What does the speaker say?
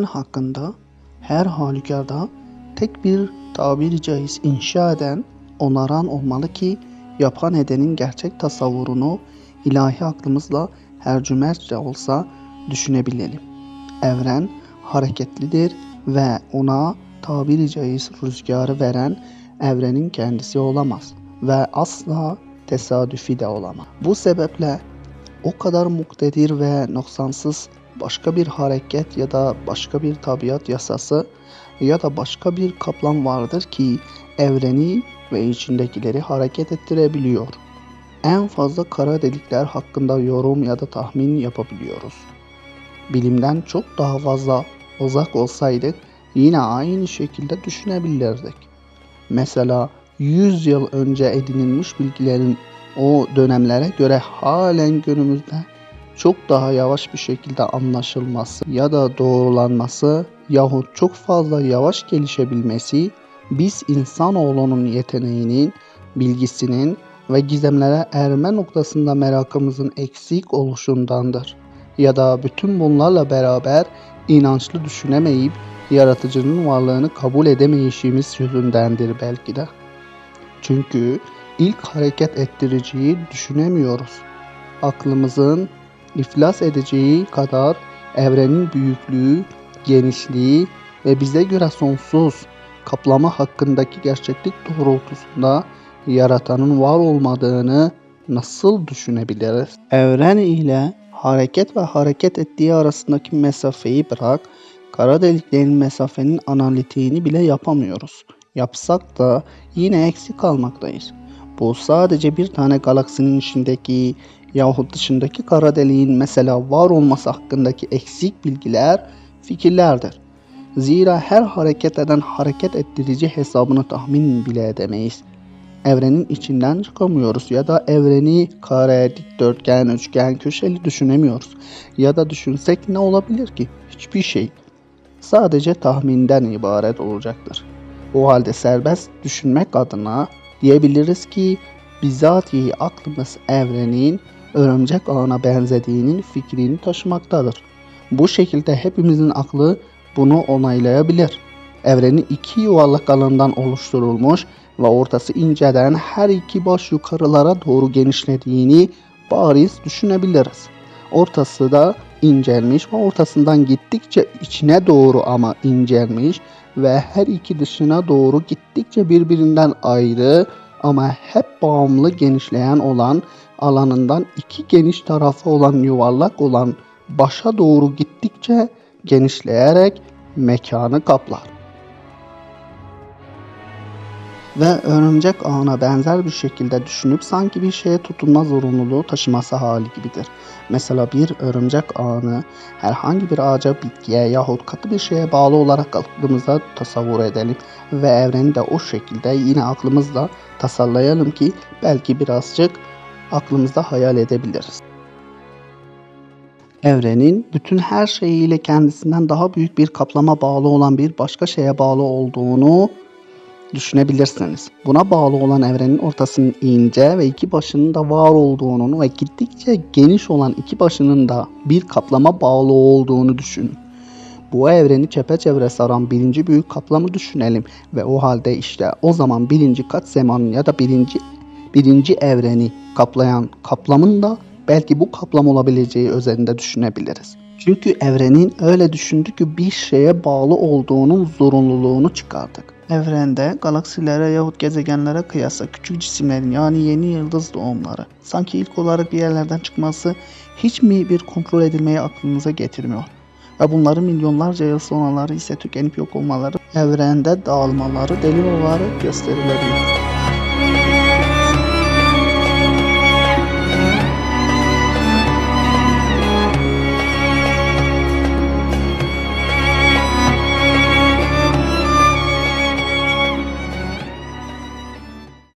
Evren hakkında her halükarda tek bir tabiri caiz inşa eden, onaran olmalı ki yapan edenin gerçek tasavvurunu ilahi aklımızla hercümertçe olsa düşünebilelim. Evren hareketlidir ve ona tabiri caiz rüzgarı veren evrenin kendisi olamaz ve asla tesadüfi de olamaz. Bu sebeple o kadar muktedir ve noksansız başka bir hareket ya da başka bir tabiat yasası ya da başka bir kaplan vardır ki evreni ve içindekileri hareket ettirebiliyor. En fazla kara delikler hakkında yorum ya da tahmin yapabiliyoruz. Bilimden çok daha fazla uzak olsaydık yine aynı şekilde düşünebilirdik. Mesela 100 yıl önce edinilmiş bilgilerin o dönemlere göre halen günümüzde çok daha yavaş bir şekilde anlaşılması ya da doğrulanması yahut çok fazla yavaş gelişebilmesi biz insanoğlunun yeteneğinin, bilgisinin ve gizemlere erme noktasında merakımızın eksik oluşundandır. Ya da bütün bunlarla beraber inançlı düşünemeyip yaratıcının varlığını kabul edemeyişimiz yüzündendir belki de. Çünkü ilk hareket ettiriciyi düşünemiyoruz. Aklımızın iflas edeceği kadar evrenin büyüklüğü, genişliği ve bize göre sonsuz kaplama hakkındaki gerçeklik doğrultusunda yaratanın var olmadığını nasıl düşünebiliriz? Evren ile hareket ve hareket ettiği arasındaki mesafeyi bırak, kara deliklerin mesafenin analitiğini bile yapamıyoruz. Yapsak da yine eksik kalmaktayız. Bu sadece bir tane galaksinin içindeki yahut dışındaki kara deliğin mesela var olması hakkındaki eksik bilgiler, fikirlerdir. Zira her hareket eden hareket ettirici hesabını tahmin bile edemeyiz. Evrenin içinden çıkamıyoruz ya da evreni kare, dikdörtgen, üçgen, köşeli düşünemiyoruz. Ya da düşünsek ne olabilir ki? Hiçbir şey. Sadece tahminden ibaret olacaktır. O halde serbest düşünmek adına diyebiliriz ki bizatihi aklımız evrenin örümcek ağına benzediğinin fikrini taşımaktadır. Bu şekilde hepimizin aklı bunu onaylayabilir. Evrenin iki yuvarlak alandan oluşturulmuş ve ortası inceden her iki baş yukarılara doğru genişlediğini bariz düşünebiliriz. Ortası da incelmiş ve ortasından gittikçe içine doğru ama incelmiş ve her iki dışına doğru gittikçe birbirinden ayrı ama hep bağımlı genişleyen olan alanından iki geniş tarafı olan yuvarlak olan başa doğru gittikçe genişleyerek mekanı kaplar. Ve örümcek ağına benzer bir şekilde düşünüp sanki bir şeye tutunma zorunluluğu taşıması hali gibidir. Mesela bir örümcek ağını herhangi bir ağaca, bitkiye yahut katı bir şeye bağlı olarak aklımıza tasavvur edelim ve evreni de o şekilde yine aklımızda tasarlayalım ki belki birazcık aklımızda hayal edebiliriz. Evrenin bütün her şeyiyle kendisinden daha büyük bir kaplama bağlı olan bir başka şeye bağlı olduğunu düşünebilirsiniz. Buna bağlı olan evrenin ortasının ince ve iki başının da var olduğunu ve gittikçe geniş olan iki başının da bir kaplama bağlı olduğunu düşünün. Bu evreni çepeçevre saran birinci büyük kaplamı düşünelim ve o halde işte o zaman birinci kat zamanın ya da birinci birinci evreni kaplayan kaplamın da belki bu kaplam olabileceği özelinde düşünebiliriz. Çünkü evrenin öyle düşündü ki bir şeye bağlı olduğunun zorunluluğunu çıkardık. Evrende galaksilere yahut gezegenlere kıyasla küçük cisimlerin yani yeni yıldız doğumları sanki ilk olarak bir yerlerden çıkması hiç mi bir kontrol edilmeyi aklınıza getirmiyor? Ve bunların milyonlarca yıl sonraları ise tükenip yok olmaları, evrende dağılmaları delil olarak gösterilebilir.